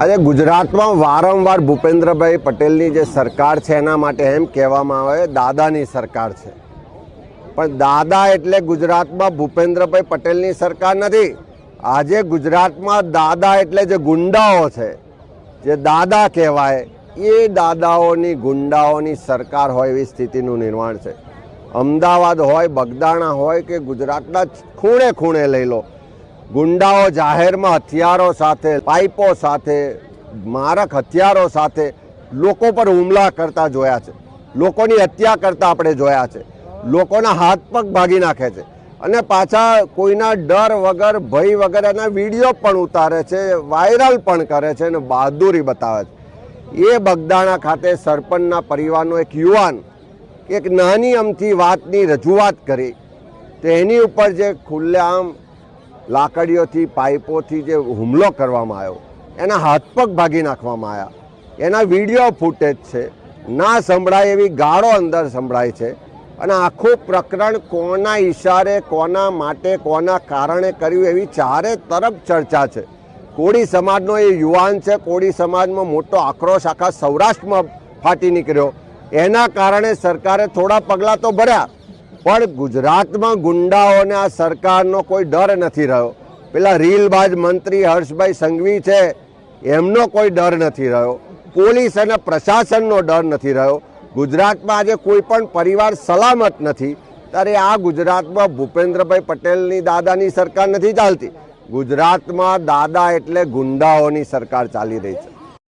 આજે ગુજરાતમાં વારંવાર ભૂપેન્દ્રભાઈ પટેલની જે સરકાર છે, એના માટે એમ કહેવામાં આવે, દાદાની સરકાર છે. પણ દાદા એટલે ગુજરાતમાં ભૂપેન્દ્રભાઈ પટેલની સરકાર નથી. આજે ગુજરાતમાં દાદા એટલે જે ગુંડાઓ છે, જે દાદા કહેવાય, એ દાદાઓની ગુંડાઓની સરકાર હોય એવી સ્થિતિનું નિર્માણ છે. અમદાવાદ હોય, બગદાણા હોય કે ગુજરાતના ખૂણે ખૂણે લઈ લો ગુંડાઓ જાહેરમાં હથિયારો સાથે, પાઇપો સાથે, મારક હથિયારો સાથે લોકો પર હુમલા કરતા જોયા છે. લોકોની હત્યા કરતા આપણે જોયા છે. લોકોના હાથ પગ ભાગી નાખે છે. અને પાછા કોઈના ડર વગર, ભય વગર એના વીડિયો પણ ઉતારે છે, વાયરલ પણ કરે છે અને બહાદુરી બતાવે છે. એ બગદાણા ખાતે સરપંચના પરિવારનો એક યુવાન એક નાની અમથી વાતની રજૂઆત કરી. તો એની ઉપર જે ખુલ્લેઆમ લાકડીઓથી, પાઇપોથી જે હુમલો કરવામાં આવ્યો, એના હાથ પગ ભાગી નાખવામાં આવ્યા. એના વીડિયો ફૂટેજ છે. ના સંભળાય એવી ગાળો અંદર સંભળાય છે. અને આખું પ્રકરણ કોના ઈશારે, કોના માટે, કોના કારણે કર્યું એવી ચારે તરફ ચર્ચા છે. કોળી સમાજનો એ યુવાન છે. કોળી સમાજમાં મોટો આક્રોશ આખા સૌરાષ્ટ્રમાં ફાટી નીકળ્યો. એના કારણે સરકારે થોડા પગલાં તો ભર્યા. પણ ગુજરાતમાં ગુંડાઓને આ સરકારનો કોઈ ડર નથી રહ્યો. પેલા રીલબાજ મંત્રી હર્ષભાઈ સંઘવી છે, એમનો કોઈ ડર નથી રહ્યો. પોલીસ અને પ્રશાસનનો ડર નથી રહ્યો. ગુજરાતમાં આજે કોઈ પણ પરિવાર સલામત નથી. ત્યારે આ ગુજરાતમાં ભૂપેન્દ્રભાઈ પટેલની દાદાની સરકાર નથી ચાલતી. ગુજરાતમાં દાદા એટલે ગુંડાઓની સરકાર ચાલી રહી છે.